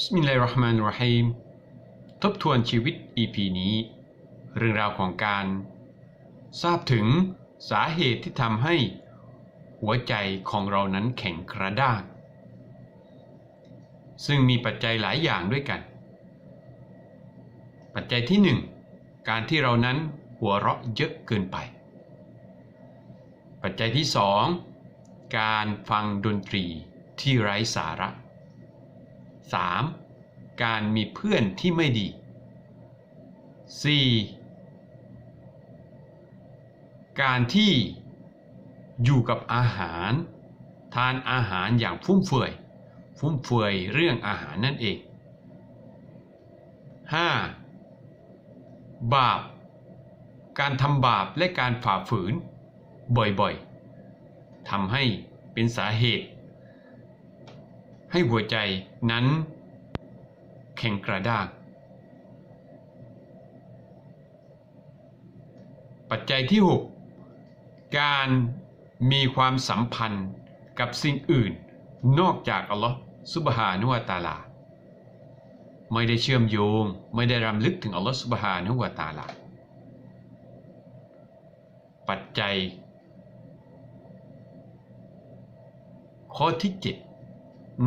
บิสมิลลาฮิรเราะห์มานิรเราะฮีมทบทวนชีวิต EP นี้ เรื่องราวของการ ทราบถึงสาเหตุที่ทำให้หัวใจของเรานั้นแข็งกระด้าง ซึ่งมีปัจจัยหลายอย่างด้วยกัน ปัจจัยที่หนึ่งการที่เรานั้นหัวเราะเยอะเกินไป ปัจจัยที่สองการฟังดนตรีที่ไร้สาระ 3. การมีเพื่อนที่ไม่ดี 4. การที่อยู่กับอาหาร ทานอาหารอย่างฟุ่มเฟือย ฟุ่มเฟือยเรื่องอาหารนั่นเอง 5. บาป การทำบาปและการฝ่าฝืน บ่อยๆทำให้เป็นสาเหตุ ให้หัวใจนั้น แข็งกระด้างปัจจัยที่ 6 การมีความสัมพันธ์กับสิ่งอื่น นอกจากอัลลอฮ์ซุบฮานุวะตาลา ไม่ได้เชื่อมโยง ไม่ได้รำลึกถึงอัลลอฮ์ซุบฮานุวะตาลา ปัจจัย ข้อที่ 7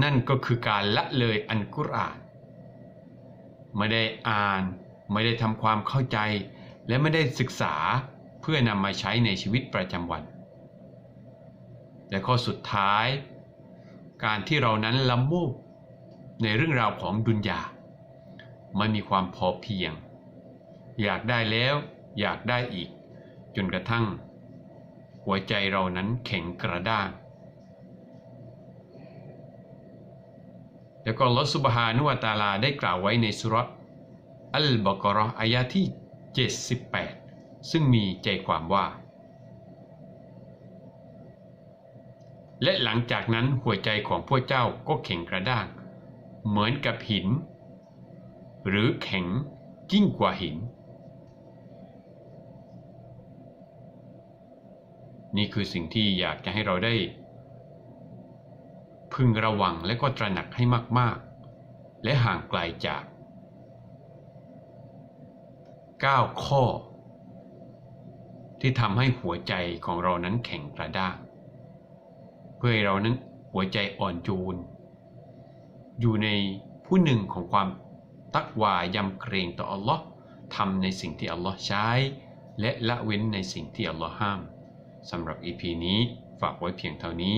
นั่นก็คือการละเลยอันกุรอาน ไม่ได้อ่าน ไม่ได้ทำความเข้าใจ และไม่ได้ศึกษาเพื่อนำมาใช้ในชีวิตประจำวัน และข้อสุดท้าย การที่เรานั้นละโมบในเรื่องราวของดุนยาไม่มีความพอเพียง อยากได้แล้วอยากได้อีก จนกระทั่ง หัวใจเรานั้นแข็งกระด้าง แล้วก็ลอสุบฮานุวตาลาได้กล่าวไว้ในสุรอัลบกรออายะที่ 78 ซึ่งมีใจความว่า และหลังจากนั้นหัวใจของพวกเจ้าก็แข็งกระด้าง เหมือนกับหิน หรือแข็งยิ่งกว่าหิน นี่คือสิ่งที่อยากจะให้เราได้ พึงระวังและก็ตระหนักให้มาก ๆ และห่างไกลจาก 9 ข้อ ที่ทำให้หัวใจของเรานั้นแข็งกระด้างเพื่อให้เรานั้นหัวใจอ่อนโยนอยู่ในผู้หนึ่งของความตักวายำเกรงต่ออัลลอฮ์ทำในสิ่งที่อัลลอฮ์ใช้ และละเว้นในสิ่งที่อัลลอฮ์ห้ามสำหรับ EP นี้ฝากไว้เพียงเท่านี้